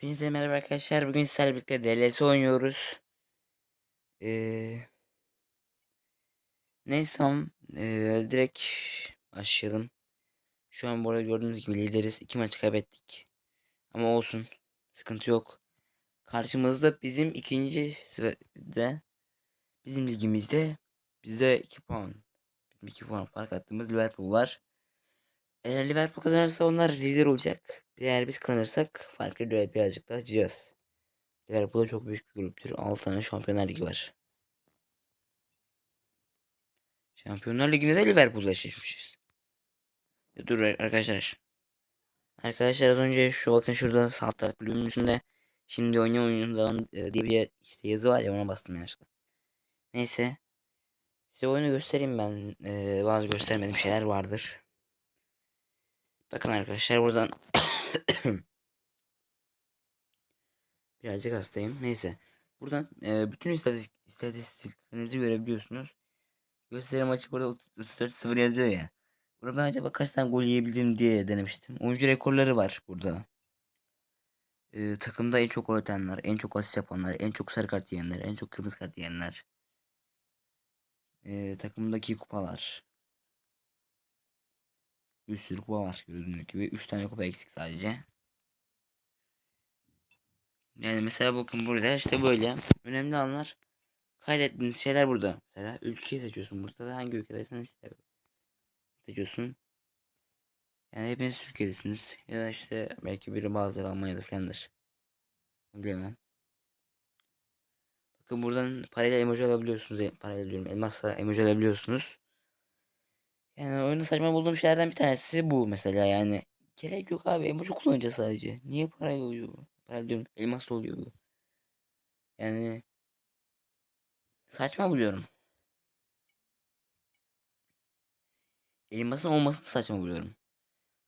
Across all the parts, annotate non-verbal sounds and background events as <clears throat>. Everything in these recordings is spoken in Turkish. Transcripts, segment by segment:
Hepinize merhaba arkadaşlar. Bugün sizlerle birlikte DLS oynuyoruz. Ee, neyse tamam. Ee, direkt başlayalım. Şu an bu arada gördüğünüz gibi lideriz. İki maç kaybettik. Ama olsun. Sıkıntı yok. Karşımızda bizim ikinci sırada bizim ligimizde bize 2 puan. Bizim 2 puan fark attığımız Liverpool var. Eğer Liverpool kazanırsa onlar lider olacak. Eğer biz kazanırsak farkı birazcık daha açacağız. Liverpool çok büyük bir gruptur. 6 tane Şampiyonlar Ligi var. Şampiyonlar Ligi'nde de Liverpool'la eşleşmişiz. Ya Dur arkadaşlar. Arkadaşlar az önce şu bakın şurada sağ taraf kulübün üstünde şimdi oynuyor oyunun zaman e, diye bir işte yazı var ya ona bastım yanlışlıkla. Neyse. Size oyunu göstereyim ben. Ee, bazı göstermediğim şeyler vardır. Bakın arkadaşlar buradan <coughs> birazcık hastayım. Neyse. Buradan e, bütün istatistik, istatistiklerinizi görebiliyorsunuz. Gösteri maçı burada 34-0 yazıyor ya. Burada ben acaba kaç tane gol yiyebildim diye denemiştim. Oyuncu rekorları var burada. E, takımda en çok gol atanlar, en çok asist yapanlar, en çok sarı kart yiyenler, en çok kırmızı kart yiyenler. E, takımdaki kupalar. Bir sürü kupa var gördüğünüz gibi. 3 tane kupa eksik sadece. Yani mesela bakın burada işte böyle önemli anlar kaydettiğiniz şeyler burada. Mesela ülkeyi seçiyorsun. Burada da hangi ülkedeysen seçiyorsun. Yani hepiniz Türkiye'desiniz. Ya da işte belki biri bazıları Almanya'da falandır. Bilemem. Bakın buradan parayla emoji alabiliyorsunuz. Parayla diyorum elmasla emoji alabiliyorsunuz. Yani oyunda saçma bulduğum şeylerden bir tanesi bu mesela yani. Gerek yok abi emoji kullanacağız sadece. Niye parayla oluyor bu? Parayla diyorum elmasla oluyor bu. Yani saçma buluyorum. Elmasın olmasını saçma buluyorum.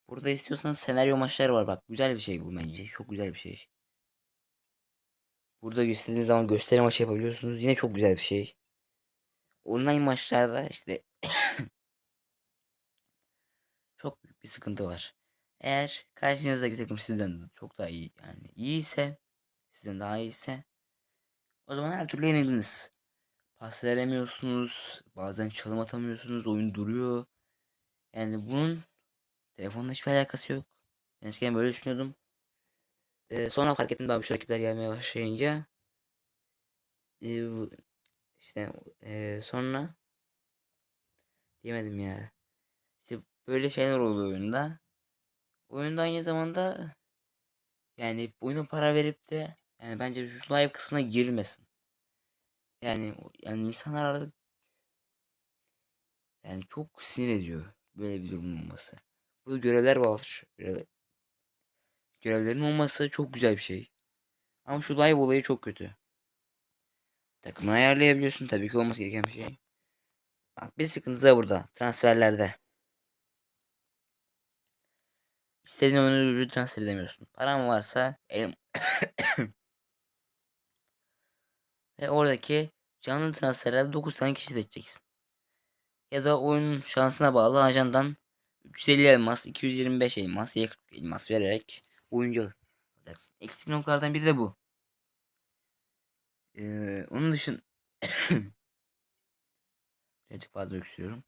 Burada istiyorsanız senaryo maçları var bak. Güzel bir şey bu bence. Çok güzel bir şey. Burada istediğiniz zaman gösteri maçı yapabiliyorsunuz. Yine çok güzel bir şey. Online maçlarda işte çok büyük bir sıkıntı var. Eğer karşınızdaki takım sizden çok daha iyi yani iyiyse sizden daha iyiyse o zaman her türlü yenildiniz. Pas veremiyorsunuz. Bazen çalım atamıyorsunuz. Oyun duruyor. Yani bunun telefonla hiçbir alakası yok. Ben eskiden böyle düşünüyordum. Ee, sonra fark ettim daha şu rakipler gelmeye başlayınca. Ee, işte e, sonra diyemedim ya. Böyle şeyler oluyor oyunda. Oyunda aynı zamanda yani oyuna para verip de yani bence şu live kısmına girilmesin. Yani yani insanlar artık yani çok sinir ediyor böyle bir durum olması. Burada görevler var. Görevler. Görevlerin olması çok güzel bir şey. Ama şu live olayı çok kötü. Takımını ayarlayabiliyorsun tabii ki olması gereken bir şey. Bak bir sıkıntı da burada transferlerde. İstediğin oyunu transfer edemiyorsun. Paran varsa elim <coughs> ve oradaki canlı transferlerde 9 tane kişi seçeceksin. Ya da oyunun şansına bağlı ajandan 350 elmas, 225 elmas, 40 elmas vererek oyuncu alacaksın. Eksik noktalardan biri de bu. Ee, onun dışında <coughs> birazcık fazla öksürüyorum.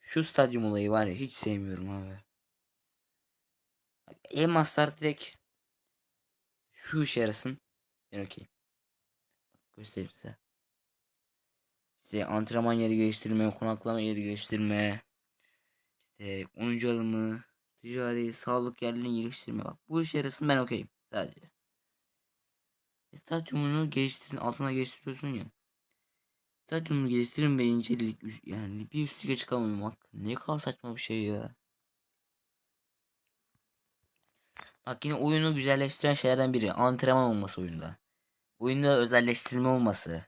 Şu stadyum olayı var ya hiç sevmiyorum abi. Bak, elmaslar direkt şu işe yarasın. Ben okey. Göstereyim size. İşte antrenman yeri geliştirme, konaklama yeri geliştirme, işte 10. alımı, ticari, sağlık yerlerini geliştirme. Bak bu işe yarasın ben okeyim sadece. Stadyumunu geliştirin, altına geliştiriyorsun ya. Stadyumunu geliştirin ve incelik yani bir üst lige çıkamamak ne kadar saçma bir şey ya. Bak yine oyunu güzelleştiren şeylerden biri antrenman olması oyunda. Oyunda özelleştirme olması.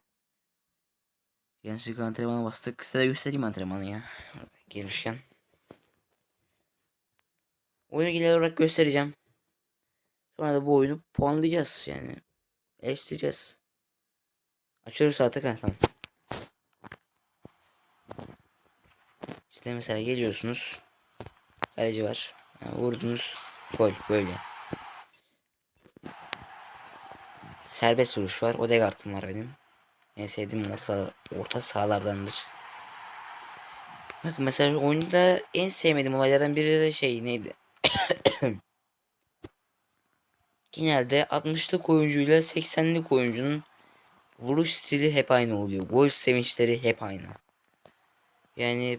Yanlışlıkla antrenmana bastık. Size göstereyim antrenmanı ya. Gelmişken. Oyunu genel olarak göstereceğim. Sonra da bu oyunu puanlayacağız yani. Eleştireceğiz. Açılırsa Atakan tamam. İşte mesela geliyorsunuz. Kaleci var. Yani vurdunuz. Gol böyle. serbest vuruş var. Odegaard'ım var benim. En sevdiğim orta, orta sahalardandır. Bakın mesela oyunda en sevmediğim olaylardan biri de şey neydi? <coughs> Genelde 60'lık oyuncuyla 80'lik oyuncunun vuruş stili hep aynı oluyor. Gol sevinçleri hep aynı. Yani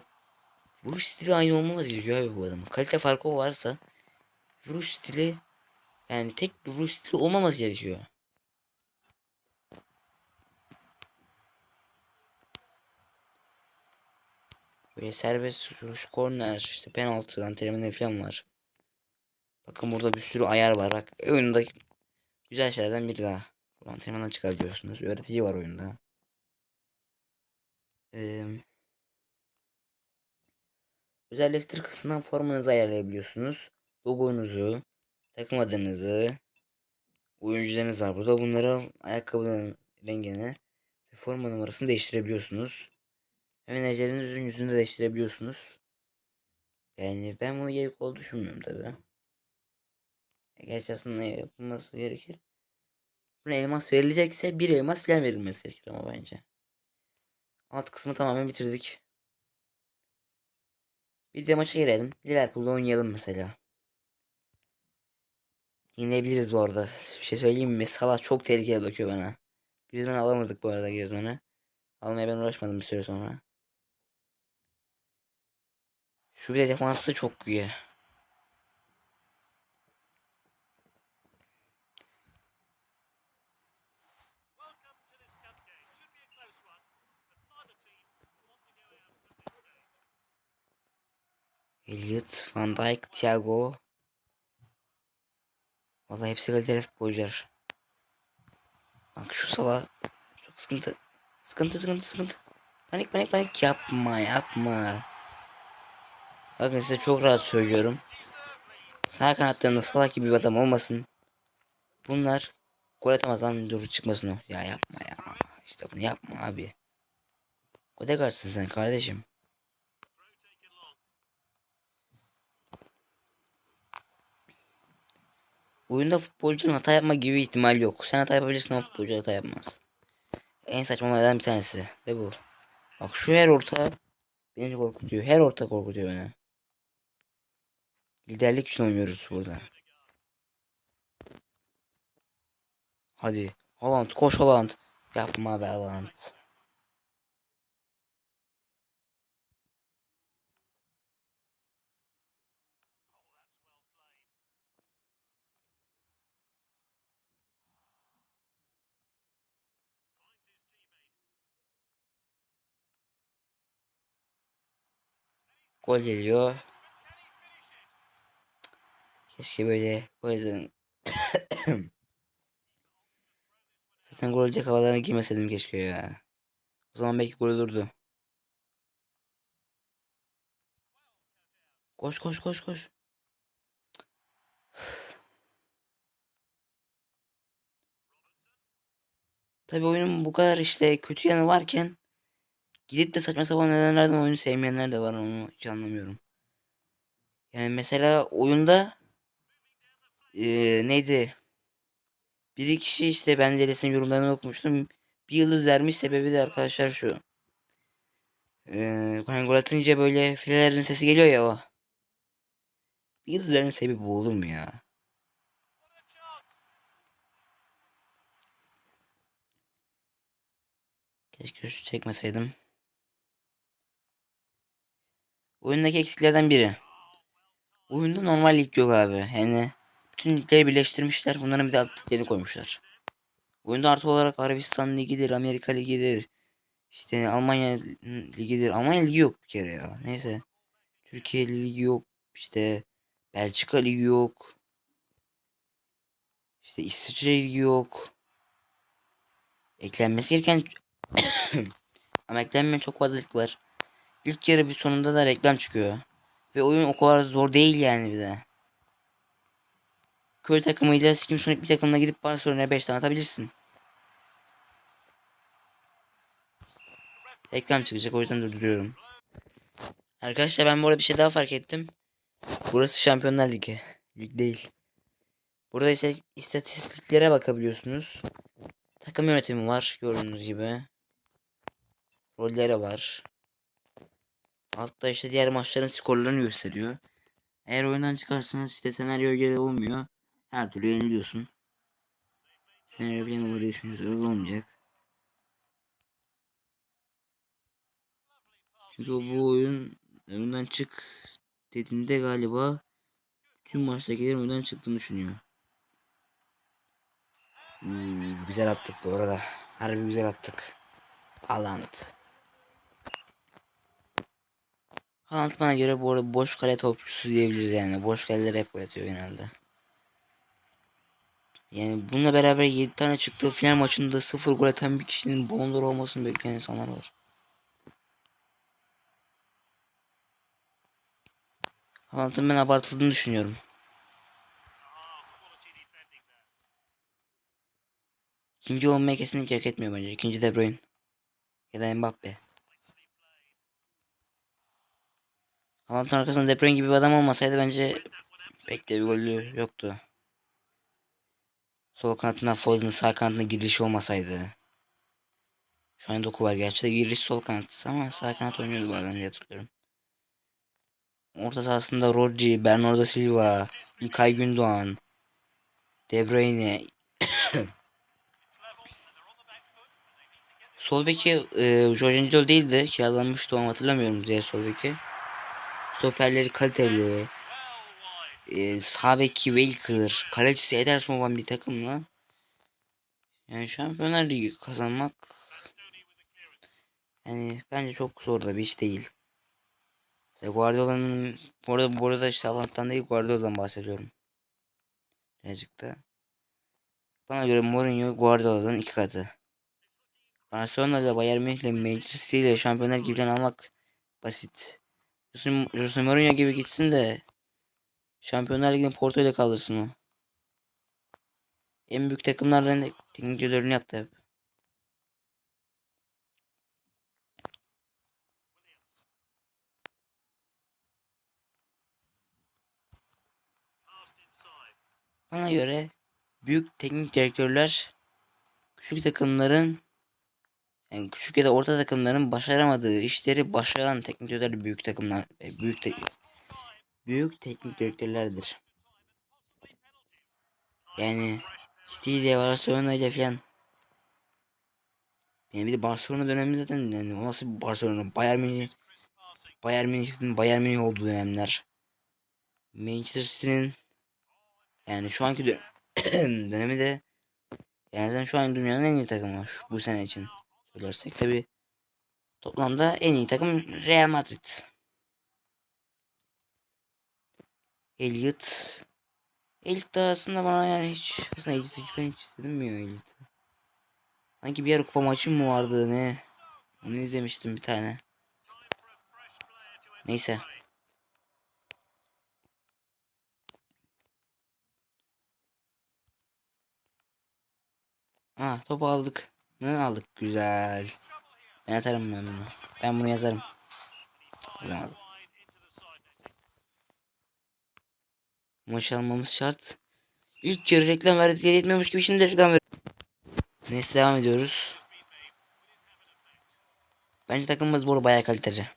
vuruş stili aynı olmamız gerekiyor abi bu adamın. Kalite farkı varsa vuruş stili yani tek bir vuruş stili olmaması gerekiyor. Böyle serbest vuruş, korner, işte penaltı, antrenmanı falan var. Bakın burada bir sürü ayar var. Bak oyunda güzel şeylerden biri daha. Bu antrenmandan çıkabiliyorsunuz. Öğretici var oyunda. Ee, özelleştir kısmından formanızı ayarlayabiliyorsunuz. Logonuzu, takım adınızı, oyuncularınız var burada. Bunları ayakkabının rengini ve forma numarasını değiştirebiliyorsunuz. Ve menajerinizin yüzünü de değiştirebiliyorsunuz. Yani ben bunu gerek olduğunu düşünmüyorum tabi. Gerçi aslında yapılması gerekir. Buna elmas verilecekse bir elmas falan verilmesi gerekir ama bence. Alt kısmı tamamen bitirdik. Bir de maça girelim. Liverpool'da oynayalım mesela. Yenebiliriz bu arada. Bir şey söyleyeyim mi? Salah çok tehlikeli bakıyor bana. Griezmann'ı alamadık bu arada Griezmann'ı. Almaya ben uğraşmadım bir süre sonra. Şu bir de defansı çok stage. Elliot, Van Dijk, Thiago. Vallahi hepsi kaliteli futbolcular. Bak şu sala çok sıkıntı. Sıkıntı sıkıntı sıkıntı. Panik panik panik yapma yapma. Bakın size çok rahat söylüyorum. Sağ kanatlarında salak gibi bir adam olmasın. Bunlar gol atamaz lan dur çıkmasın o. Ya yapma ya. İşte bunu yapma abi. Odegaard'sın sen kardeşim. Oyunda futbolcunun hata yapma gibi ihtimal yok. Sen hata yapabilirsin ama futbolcu hata yapmaz. En saçma olaylardan bir tanesi de bu. Bak şu her orta beni korkutuyor. Her orta korkutuyor beni. Liderlik için oynuyoruz burada. Hadi. Haaland koş Haaland. Yapma be Haaland. Gol geliyor. Keşke böyle o yüzden <coughs> Zaten gol olacak havalarına girmeseydim keşke ya. O zaman belki gol olurdu. Koş koş koş koş. <sighs> Tabi oyunun bu kadar işte kötü yanı varken gidip de saçma sapan nedenlerden oyunu sevmeyenler de var onu hiç anlamıyorum. Yani mesela oyunda eee, neydi? Bir kişi işte ben Deles'in yorumlarını okumuştum. Bir yıldız vermiş sebebi de arkadaşlar şu. Hani gol atınca böyle filelerin sesi geliyor ya o. Bir yıldız vermenin sebebi bu olur mu ya? Keşke şu çekmeseydim. Oyundaki eksiklerden biri. Oyunda normal lig yok abi. Yani bütün ligleri birleştirmişler. Bunların bir de alt liglerini koymuşlar. Oyunda artı olarak Arabistan ligidir, Amerika ligidir. İşte Almanya ligidir. Almanya ligi yok bir kere ya. Neyse. Türkiye ligi yok. İşte Belçika ligi yok. İşte İsviçre ligi yok. Eklenmesi gereken <coughs> ama eklenmeyen çok fazla lig var. İlk yarı bir sonunda da reklam çıkıyor. Ve oyun o kadar zor değil yani bir de. Köy takımıyla Skim Sonic bir takımla gidip Barcelona'ya 5 tane atabilirsin. Reklam çıkacak o yüzden durduruyorum. Arkadaşlar ben bu arada bir şey daha fark ettim. Burası Şampiyonlar Ligi. Lig değil. Burada ise istatistiklere bakabiliyorsunuz. Takım yönetimi var gördüğünüz gibi. Rolleri var. Altta işte diğer maçların skorlarını gösteriyor. Eğer oyundan çıkarsanız işte senaryo göre olmuyor. Her türlü yeniliyorsun. Senaryo falan böyle düşünüyorsanız olmayacak. Çünkü bu oyun oyundan çık dediğinde galiba tüm maçtakilerin oyundan çıktığını düşünüyor. İyi, güzel attık bu arada. Harbi güzel attık. Haaland. Haaland bana göre bu arada boş kale topçusu diyebiliriz yani. Boş kaleleri hep atıyor genelde. Yani bununla beraber 7 tane çıktığı final maçında 0 gol atan bir kişinin Ballon olmasını bekleyen insanlar var. Haaland'ın ben abartıldığını düşünüyorum. İkinci olmayı kesinlikle hak etmiyor bence. İkinci De Bruyne. Ya da Mbappe. Haaland'ın arkasında De Bruyne gibi bir adam olmasaydı bence pek de bir golü yoktu. Sol kanatına Foden'ın sağ kanatına girişi olmasaydı. Şu an doku var. Gerçi de giriş sol kanat ama sağ kanat oynuyordu bazen diye hatırlıyorum. Orta sahasında Rodri, Bernardo Silva, İlkay Gündoğan, De Bruyne. <coughs> Sol beki e, Jorginho değildi. Kiralanmıştı ama hatırlamıyorum diğer sol beki. Stoperleri kaliteli. well wide. E, sağ beki Welker, kalecisi Ederson olan bir takımla yani Şampiyonlar Ligi kazanmak yani bence çok zor da bir iş değil. İşte Guardiola'nın bu arada, bu arada işte Haaland'dan değil Guardiola'dan bahsediyorum. Birazcık da. Bana göre Mourinho Guardiola'dan iki katı. Barcelona ile Bayern Münih ile Manchester City ile Şampiyonlar Ligi'den almak basit. Jose, Mourinho gibi gitsin de Şampiyonlar Ligi'ni Porto ile kalırsın o. En büyük takımlardan teknik direktörünü yaptı hep. Bana göre büyük teknik direktörler küçük takımların yani küçük ya da orta takımların başaramadığı işleri başaran teknik direktörler büyük takımlar e, büyük te- büyük teknik direktörlerdir. Yani ile Barcelona ile falan. Yani bir de Barcelona dönemi zaten yani o nasıl Barcelona Bayern Münih. Bayern Münih'in Bayern Münih olduğu dönemler. Manchester City'nin yani şu anki dö- <clears throat> dönemi de yani şu an dünyanın en iyi takımı şu, bu sene için söylersek tabi toplamda en iyi takım Real Madrid. Elliot Elliot da aslında bana yani hiç aslında Elliot hiç ben hiç istedim ya Elliot'ı? Sanki bir yer kupa maçı mı vardı ne? Onu izlemiştim bir tane. Neyse. Ha topu aldık. Ne aldık? Güzel. Ben atarım ben bunu. Ben bunu yazarım. Netting. Maç almamız şart. İlk yarı reklam verdik geri etmiyormuş gibi şimdi reklam ver. Neyse devam ediyoruz. Bence takımımız bu bayağı kaliteli.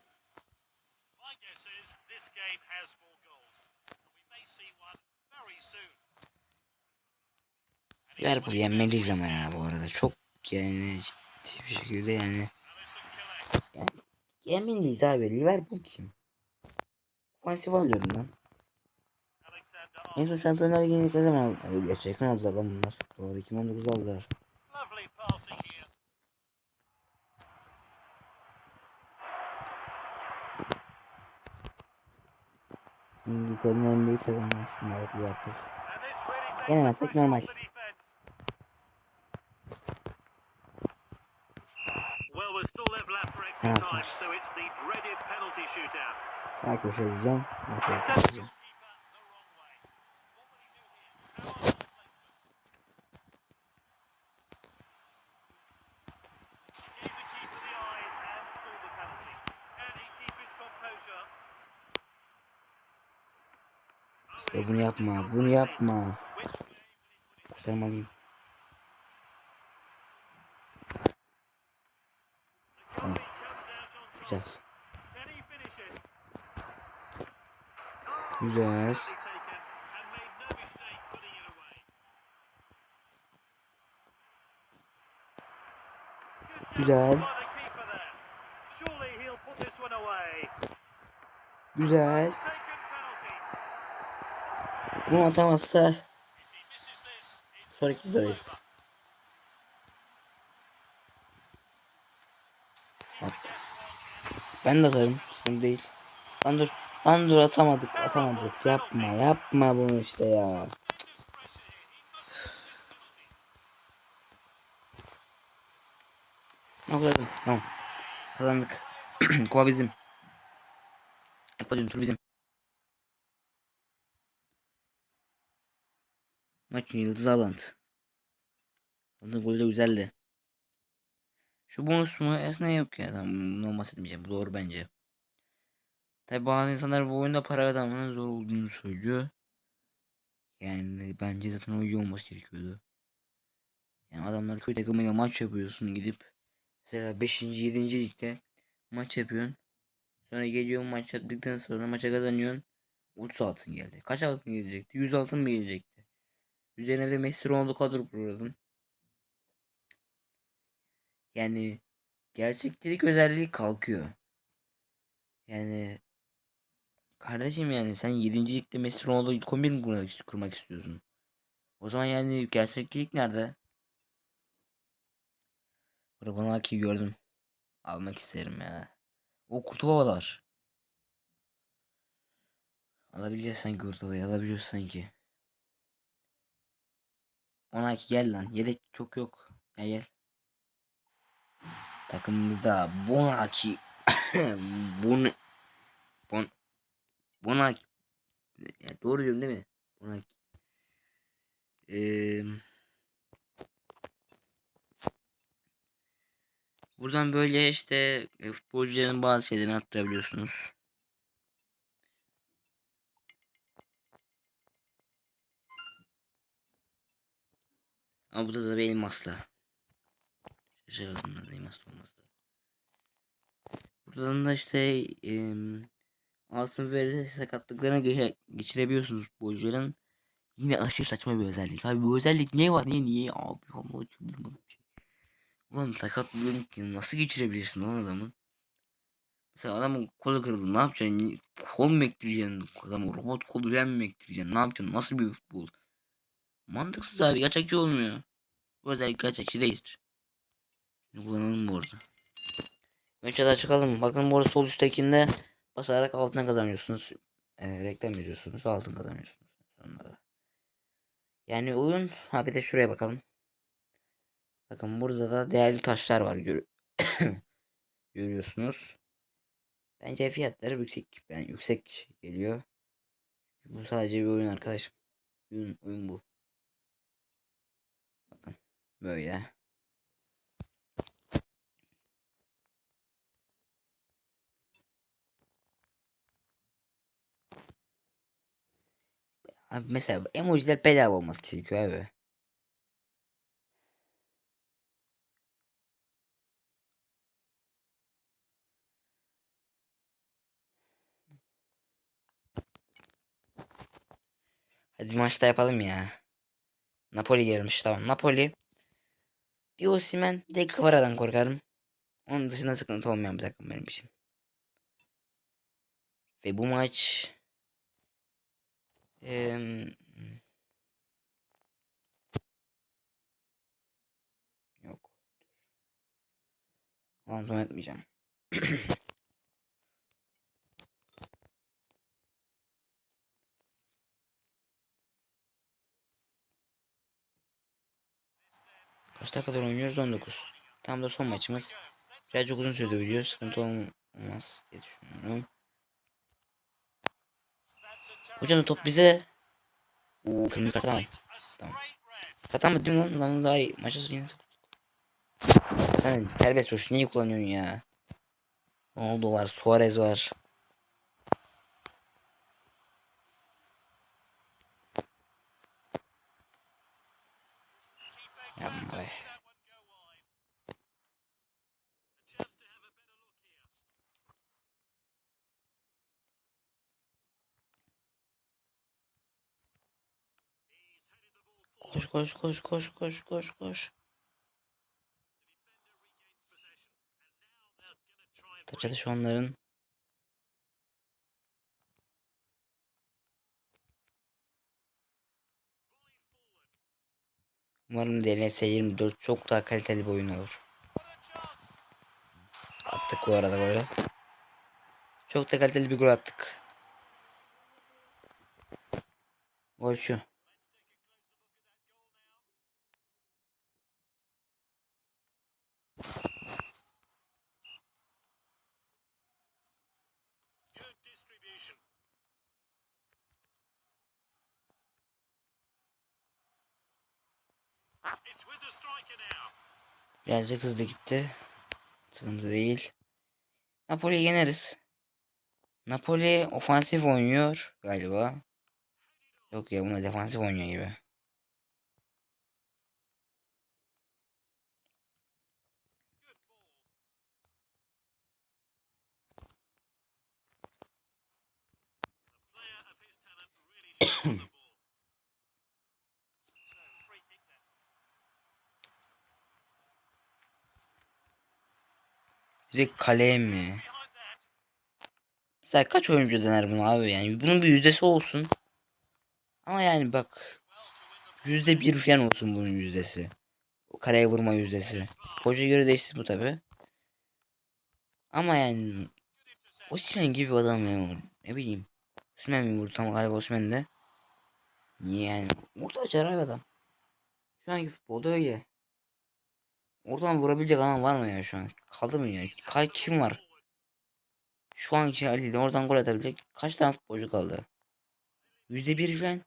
Liverpool yenmeliyiz ama ya bu arada. Çok yani ciddi bir şekilde yani. Collects. Yenmeliyiz abi. Liverpool kim? Ofansif alıyorum lan. En son Şampiyonlar Ligi'ni ne zaman? Gerçekten aldılar lan bunlar. Doğru 2019'da aldılar. İngiltere'nin en büyük takımı aslında evet Liverpool. Yenemezsek normal. Sağ köşe vuracağım. Sağ köşe. İşte bunu yapma, bunu yapma. Kurtarmalıyım. Tamam. Güzel. Güzel. Taken penalty. Bunu atamazsa sonraki videodayız. Ben de atarım. Sıkıntı değil. Lan dur. Lan dur atamadık. Atamadık. Yapma. Yapma bunu işte ya. Aferin. Tamam. Kazandık. <clears throat> Kupa bizim. Kupa tur bizim. Maçın yıldızı Haaland. Onun golü de güzeldi. Şu bonus mu? Aslında yok ya. Tamam, bundan bahsetmeyeceğim. Bu doğru bence. Tabi bazı insanlar bu oyunda para kazanmanın zor olduğunu söylüyor. Yani bence zaten o iyi olması gerekiyordu. Yani adamlar kötü takımıyla maç yapıyorsun gidip mesela 5. 7. ligde maç yapıyorsun. Sonra geliyor maç yaptıktan sonra maça kazanıyorsun. 30 altın geldi. Kaç altın gelecekti? 100 altın mı gelecekti? Üzerine de Messi Ronaldo kadro kurdun. Yani gerçekçilik özelliği kalkıyor. Yani kardeşim yani sen 7. ligde Messi Ronaldo kombin mi kurmak, istiyorsun? O zaman yani gerçekçilik nerede? Rabanaki gördüm. Almak isterim ya. O Kurtuva da var. Alabiliyorsan Kurtuva'yı alabiliyorsun sanki. Onaki gel lan. Yedek çok yok. Gel gel. Takımımızda Bonaki. <coughs> Bon Bon Bonaki. Ya doğru diyorum değil mi? Bonaki. Eee Buradan böyle işte e, futbolcuların bazı şeylerini arttırabiliyorsunuz. Ama burada da bir elmasla. Şaşırdım da elmasla olmaz da. Buradan da işte em, altın verirse sakatlıklarına geçirebiliyorsunuz futbolcuların. Yine aşırı saçma bir özellik. Abi bu özellik niye var? Niye niye? Abi Allah çıldırmadım. Ulan sakatlığın nasıl geçirebilirsin lan adamın? Mesela adamın kolu kırıldı ne yapacaksın? Kol mu ektireceksin? Adamı robot kolu falan mı ektireceksin? Ne yapacaksın? Nasıl bir futbol? Mantıksız abi gerçekçi olmuyor. Bu özellik gerçekçi değil. Şimdi kullanalım mı orada? Önce de çıkalım. Bakın bu arada sol üsttekinde basarak altına kazanıyorsunuz. E, reklam yazıyorsunuz. Altın kazanıyorsunuz. Sonra da. Yani oyun. Ha bir de şuraya bakalım. Bakın burada da değerli taşlar var. Gör <coughs> Görüyorsunuz. Bence fiyatları yüksek. Yani yüksek geliyor. Bu sadece bir oyun arkadaşım. Oyun, oyun bu. Bakın. Böyle. Abi mesela emojiler bedava olması gerekiyor abi. Hadi maçta yapalım ya. Napoli gelmiş tamam. Napoli. Bir Osimhen bir de Kvara'dan korkarım. Onun dışında sıkıntı olmayan bir takım benim için. Ve bu maç Eee, yok. Kontrol etmeyeceğim. <clears throat> Kaç dakikadır oynuyoruz? 19. Tam da son maçımız. Birazcık uzun sürdü video. Sıkıntı olmaz diye düşünüyorum. Hocam top bize. Oo, kırmızı kart tamam. Tamam. Kart değil mi lan? Lan daha iyi. Maça yine Sen serbest vuruş niye kullanıyorsun ya? Ne oldu var? Suarez var. Yapma be. Koş koş koş koş koş koş koş. Taç atış onların. Umarım DLS 24 çok daha kaliteli bir oyun olur. Attık bu arada böyle. Çok da kaliteli bir gol attık. Gol şu. Birazcık hızlı gitti. Sıkıntı değil. Napoli'yi yeneriz. Napoli ofansif oynuyor galiba. Yok ya buna defansif oynuyor gibi. Direkt kaleye mi? Mesela kaç oyuncu dener bunu abi yani bunun bir yüzdesi olsun. Ama yani bak yüzde bir falan olsun bunun yüzdesi. O kaleye vurma yüzdesi. Hoca göre değişti bu tabi. Ama yani. Osimhen gibi bir adam ya. Ne bileyim. Osimhen mi vurdu tam galiba Osimhen de. Niye yani? Orta açar abi adam. Şu anki futbolda öyle. Oradan vurabilecek adam var mı ya şu an? Kaldı mı ya? Kay kim var? Şu anki haliyle oradan gol atabilecek kaç tane futbolcu kaldı? Yüzde bir falan.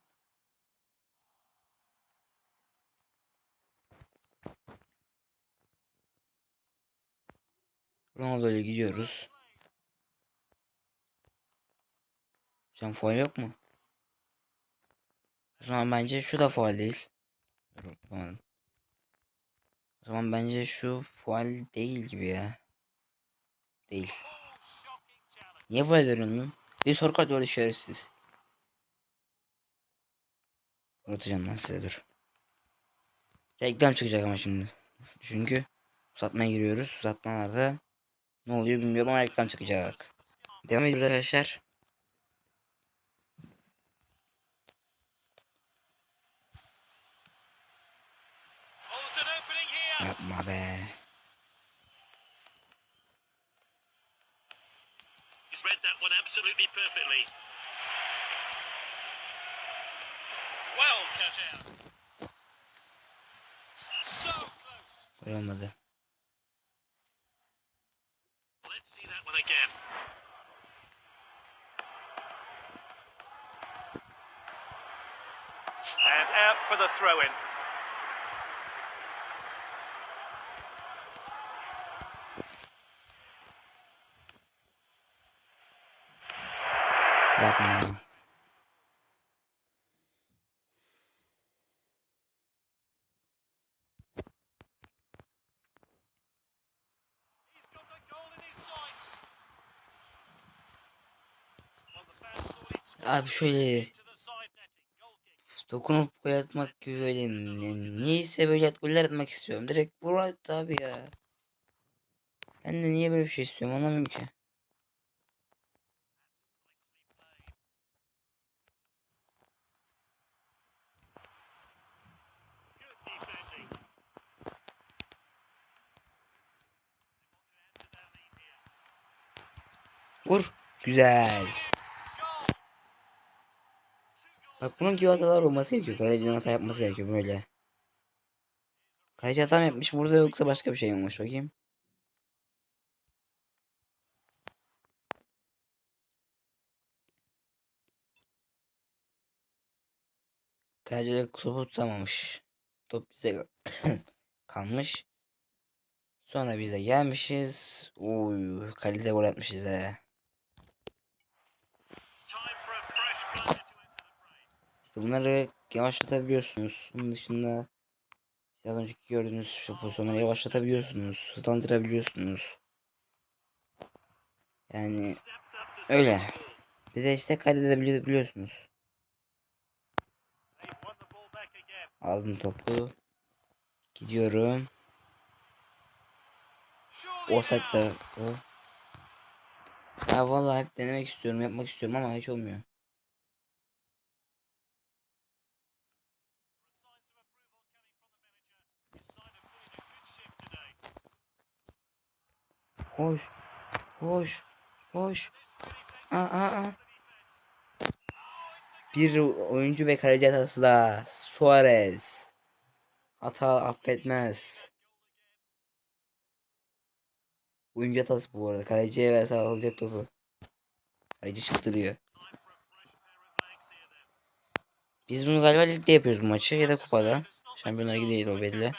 Ronaldo'ya gidiyoruz. An faul yok mu? O zaman bence şu da faul değil. Dur, yapamadım. O zaman bence şu faul değil gibi ya. Değil. Niye faul veriyorsun lan? Bir soru kart böyle şerefsiz. Unutacağım lan size dur. Reklam çıkacak ama şimdi. Çünkü uzatmaya giriyoruz. Uzatmalarda ne oluyor bilmiyorum ama reklam çıkacak. Devam ediyoruz arkadaşlar. Yapma be. He's read that one absolutely perfectly. Well cut out. So close. Olmadı. Let's see that one again. And out for the throw scored Abi şöyle dokunup gol atmak gibi böyle ni- niyeyse böyle at- goller atmak istiyorum. Direkt vur at abi ya. Ben de niye böyle bir şey istiyorum anlamıyorum ki. Güzel. Bak bunun gibi hatalar olması gerekiyor. Kalecinin hata yapması gerekiyor böyle. Kaleci hata mı yapmış burada yoksa başka bir şey olmuş bakayım. Kaleci de topu tutamamış. Top bize <coughs> kalmış. Sonra bize gelmişiz. Uy, kalede gol atmışız he. Bunları yavaşlatabiliyorsunuz. Onun dışında işte az önceki gördüğünüz şu pozisyonları yavaşlatabiliyorsunuz. Hızlandırabiliyorsunuz. Yani öyle. Bir de işte kaydedebiliyorsunuz. Aldım topu. Gidiyorum. Offside da. Ya vallahi hep denemek istiyorum, yapmak istiyorum ama hiç olmuyor. Hoş. Hoş. Hoş. Aa, aa. Bir oyuncu ve kaleci hatası da Suarez. Hata affetmez. Oyuncu hatası bu arada. Kaleciye verse alacak topu. Kaleci çıldırıyor. Biz bunu galiba ligde yapıyoruz bu maçı ya da kupada. Şampiyonlar Ligi değil o belli.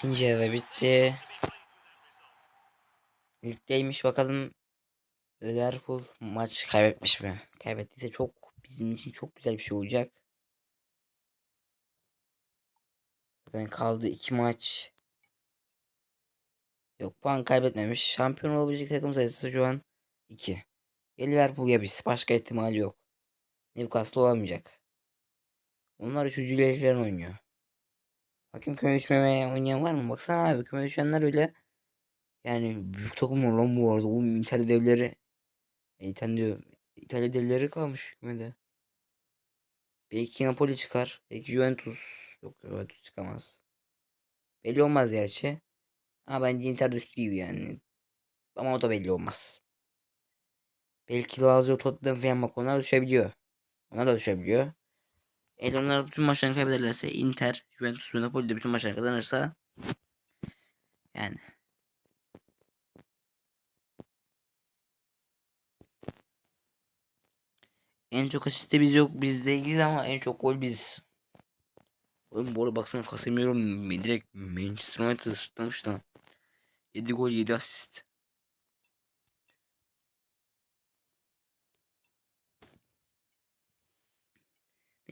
İkinci yarıda bitti. Ligdeymiş bakalım. Liverpool maç kaybetmiş mi? Kaybettiyse çok bizim için çok güzel bir şey olacak. Zaten kaldı iki maç. Yok puan kaybetmemiş. Şampiyon olabilecek takım sayısı şu an 2. Ya Liverpool ya biz. Başka ihtimali yok. Newcastle olamayacak. Onlar üçüncü liglerin oynuyor. Bakayım küme düşmemeye oynayan var mı? Baksana abi küme düşenler öyle. Yani büyük takımlar lan bu arada. O İtalya devleri. E, İtalya diyor. İtalya devleri kalmış kümede. Belki Napoli çıkar. Belki Juventus. Yok Juventus çıkamaz. Belli olmaz gerçi. Ama bence Inter düştü gibi yani. Ama o da belli olmaz. Belki Lazio, Tottenham falan bak onlar düşebiliyor. Onlar da düşebiliyor. Eğer onlar bütün maçlarını kaybederlerse Inter, Juventus ve Napoli de bütün maçlarını kazanırsa yani en çok asiste biz yok biz değiliz ama en çok gol biz. Oğlum bu arada baksana Casemiro direkt Manchester United ısıtlamış da. 7 gol 7 asist.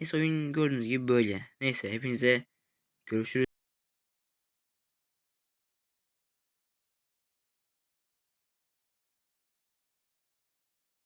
Neyse oyun gördüğünüz gibi böyle. Neyse hepinize görüşürüz.